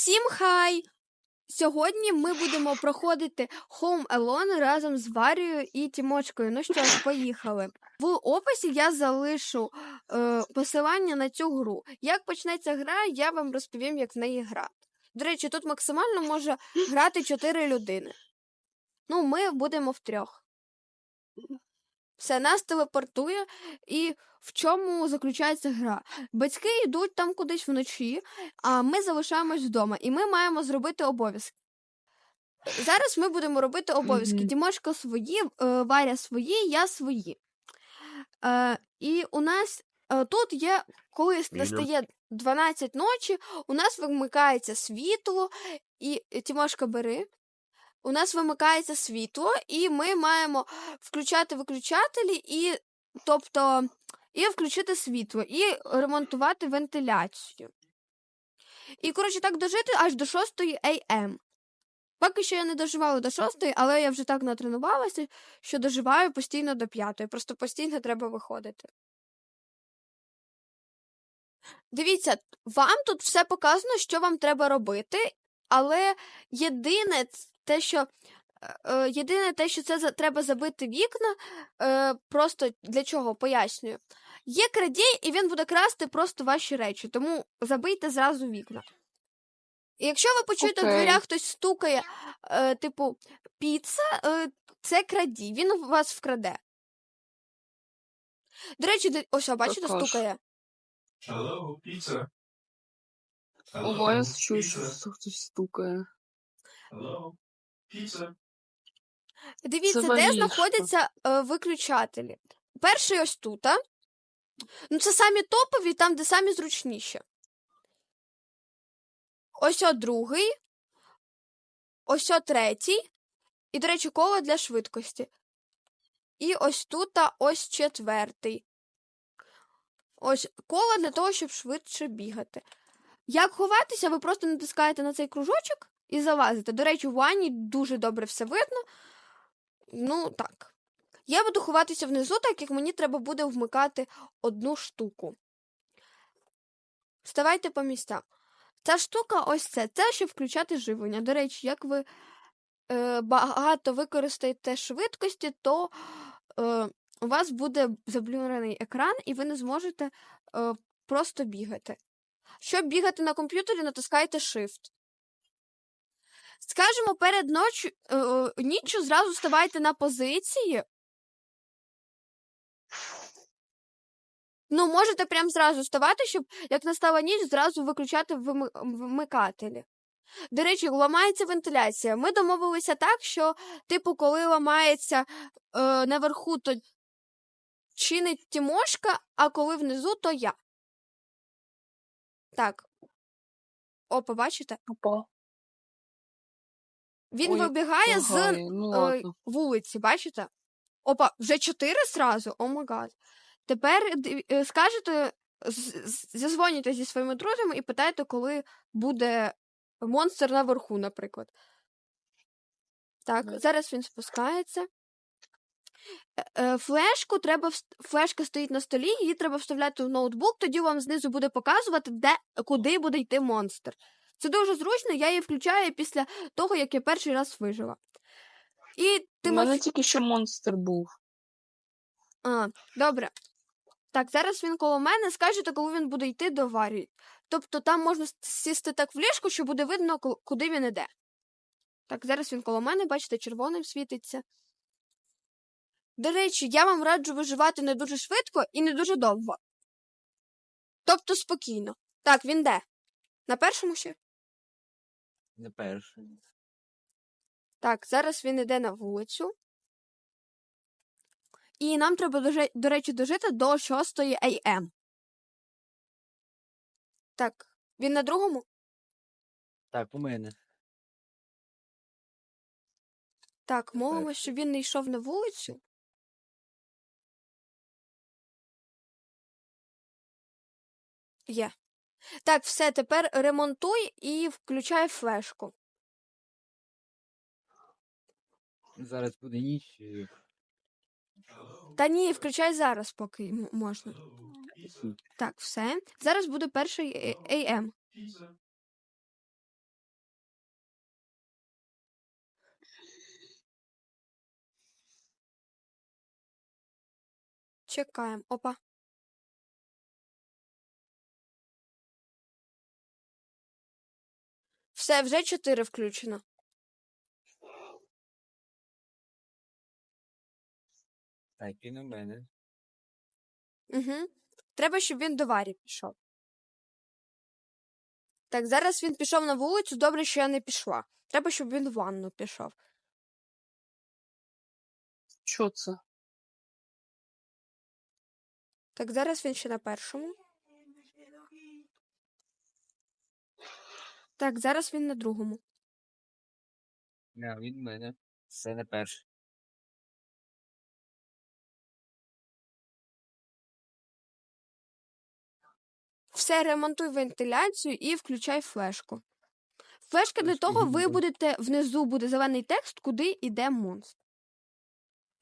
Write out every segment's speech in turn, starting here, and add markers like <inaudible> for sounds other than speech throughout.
Всім хай! Сьогодні ми будемо проходити Home Alone разом з Варією і Тімочкою. Ну що ж, поїхали. В описі я залишу е, посилання на цю гру. Як почнеться гра, я вам розповім, як в неї грати. До речі, тут максимально може грати 4 людини. Ну, ми будемо втрьох. Все, нас телепортує, і в чому заключається гра? Батьки йдуть там кудись вночі, а ми залишаємось вдома, і ми маємо зробити обов'язки. Зараз ми будемо робити обов'язки. Тімошка свої, е, Варя свої, я свої. Е, і у нас е, тут є, коли настає 12 ночі, у нас вимикається світло, і Тімошка бери. У нас вимикається світло, і ми маємо включати виключателі, і, тобто, і включити світло, і ремонтувати вентиляцію. І, коротше, так дожити аж до 6 АМ. Поки що я не доживала до 6, але я вже так натренувалася, що доживаю постійно до 5. Просто постійно треба виходити. Дивіться, вам тут все показано, що вам треба робити, але єдине те, що. е, е, Єдине те, що це за- треба забити вікна, е, просто для чого пояснюю. Є крадій, і він буде красти просто ваші речі, тому забийте зразу вікна. І якщо ви почуєте в дверях хтось стукає, е, типу, піца, е, це крадій, він у вас вкраде. До речі, де- ось, о, бачите, Також. стукає. Hello, pizza. Ого, я чую, що хтось стукає. Hello, Дивіться, де валізка. знаходяться е, виключателі. Перший ось тут. а. Ну, це самі топові, там, де самі зручніші. Ось о другий. Ось о третій. І, до речі, коло для швидкості. І ось тут а ось четвертий. Ось коло для того, щоб швидше бігати. Як ховатися, ви просто натискаєте на цей кружочок і залазите. До речі, в ванні дуже добре все видно. Ну, так. Я буду ховатися внизу, так як мені треба буде вмикати одну штуку. Вставайте по місцям. Ця штука ось це. Це щоб включати живлення. До речі, як ви е, багато використаєте швидкості, то е, у вас буде заблюрений екран, і ви не зможете е, просто бігати. Щоб бігати на комп'ютері, натискайте Shift. Скажемо, перед ночю, е, ніччю зразу ставайте на позиції. Ну, можете прям зразу ставати, щоб як настала ніч, зразу виключати вмикателі. До речі, ламається вентиляція. Ми домовилися так, що, типу, коли ламається е, наверху, то чинить Тімошка, а коли внизу, то я. Так. О, побачите? Опа. Він Ой, вибігає з Лагає. Ну е, ладно. вулиці, бачите? Опа, вже чотири зразу? О май гад. Тепер е, скажете, з- зі своїми друзями і питайте, коли буде монстр наверху, наприклад. Так, Мгм. зараз він спускається. Е, е, Флешку треба вс- флешка стоїть на столі, її треба вставляти в ноутбук, тоді вам знизу буде показувати, де, куди буде йти монстр. Це дуже зручно, я її включаю після того, як я перший раз вижила. І ти У мене тільки що монстр був. А, добре. Так, зараз він коло мене. Скажете, коли він буде йти до Варі. Тобто там можна сісти так в ліжку, що буде видно, куди він іде. Так, зараз він коло мене, бачите, червоним світиться. До речі, я вам раджу виживати не дуже швидко і не дуже довго. Тобто спокійно. Так, він де? На першому ще? Не перший. Так, зараз він іде на вулицю. І нам треба, до речі, дожити до 6 АМ. Так, він на другому? Так, у мене. Так, молимось, щоб він не йшов на вулицю. Є. Так, все, тепер ремонтуй і включай флешку. Зараз буде ніч. Та ні, включай зараз, поки можна. Так, все. Зараз буде перший е, Чекаємо. Опа. Все, вже 4 включено. Так, він у мене. Угу. Треба, щоб він до варі пішов. Так, зараз він пішов на вулицю. Добре, що я не пішла. Треба, щоб він в ванну пішов. Що це? Так, зараз він ще на першому. Так, зараз він на другому. Не, він мене. Це не перший. Все, ремонтуй вентиляцію і включай флешку. Флешка для того, ви будете внизу буде зелений текст, куди йде монстр.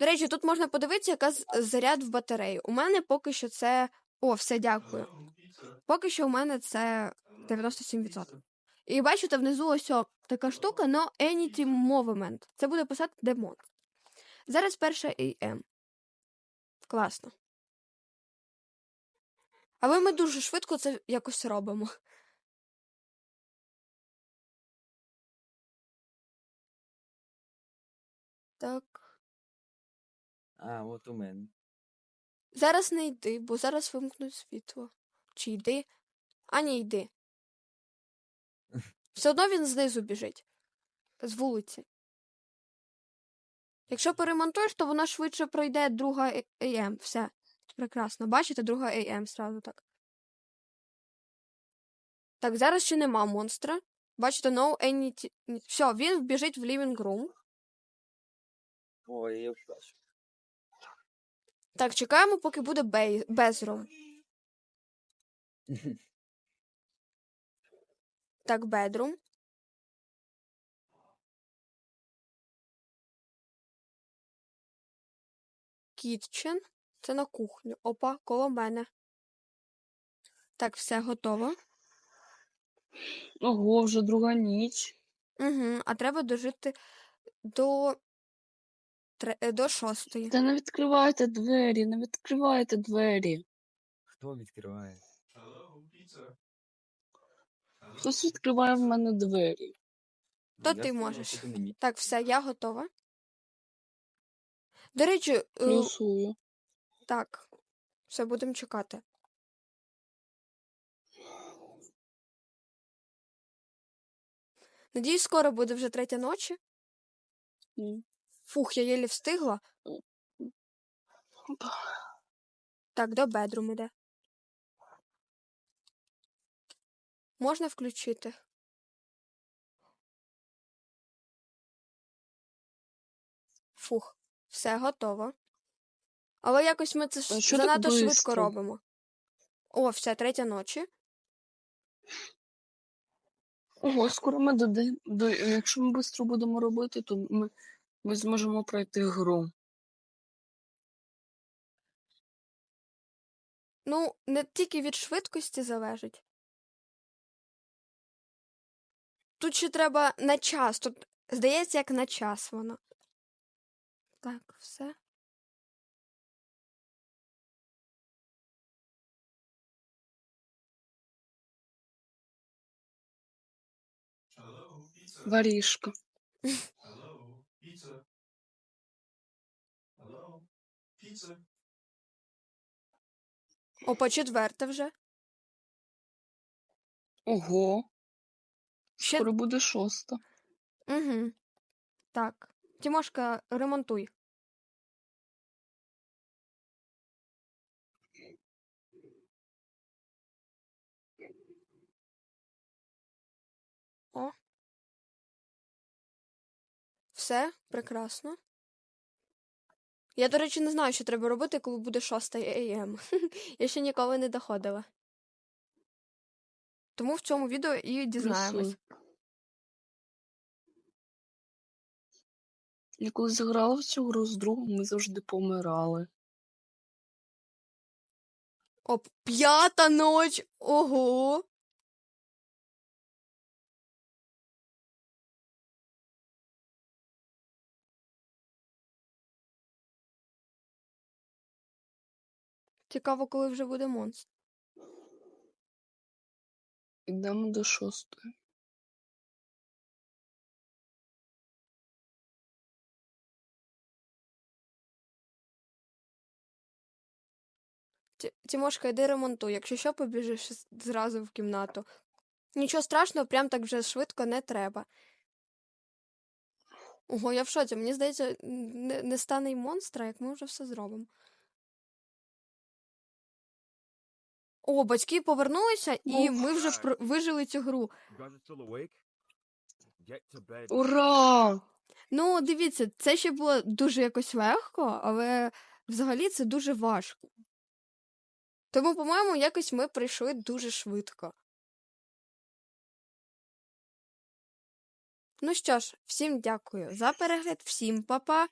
До речі, тут можна подивитися, яка заряд в батареї. У мене поки що це. О, все, дякую. Поки що у мене це 97%. І бачите, внизу ось о, така штука, но Anytime Movement. Це буде писати демон. Зараз перша AM. Класно. Але ми дуже швидко це якось робимо. Так. А, от у мене. Зараз не йди, бо зараз вимкнуть світло. Чи йди? А ні, йди. Все одно він знизу біжить. З вулиці. Якщо поремонтуєш, то вона швидше пройде друга АМ. Все. Прекрасно. Бачите, друга АМ сразу так. Так, зараз ще нема монстра. Бачите, no any... Все, він біжить в living room. Ой, я вже бачу. Так, чекаємо, поки буде безрум. Так, бедрум. Кітчен. Це на кухню. Опа, коло мене. Так, все готово. Ого, вже друга ніч. Угу, а треба дожити до, тре- е, до шостої. Та не відкривайте двері, не відкривайте двері. Хто відкриває? Hello, pizza. Хтось відкриває в мене двері. То Я ти можеш. мені. Так, все, я готова. До речі, е, Плюсую. так, все, будемо чекати. Надіюсь, скоро буде вже третя ночі. Фух, я єлі встигла. Так, до бедрум іде. Можна включити. Фух, все готово. Але якось ми це А що занадто швидко робимо. О, все, третя ночі. Ого, скоро ми додим. До... Якщо ми швидко будемо робити, то ми, ми зможемо пройти гру. Ну, не тільки від швидкості залежить. Тут ще треба на час. Тут, здається, як на час воно. Так, все. Варішка. Опа, четверте вже. Ого, Ще... скоро буде шоста. Угу. Так. Тимошка, ремонтуй. О. Все, прекрасно. Я, до речі, не знаю, що треба робити, коли буде 6 АМ. <laughs> Я ще ніколи не доходила. Тому в цьому відео і дізнаємось. Я коли заграла в цю гру з другом, ми завжди помирали. О, п'ята ноч. Ого. Цікаво, коли вже буде монстр. Йдемо до шостої. Тімошка, йди ремонтуй. Якщо що, побіжиш зразу в кімнату. Нічого страшного, прям так вже швидко не треба. Ого, я в шоці. Мені здається, не, не стане й монстра, як ми вже все зробимо. О, батьки повернулися, і ми вже про- вижили цю гру. Ура! Ну, дивіться, це ще було дуже якось легко, але взагалі це дуже важко. Тому, по-моєму, якось ми прийшли дуже швидко. Ну що ж, всім дякую за перегляд, всім па-па!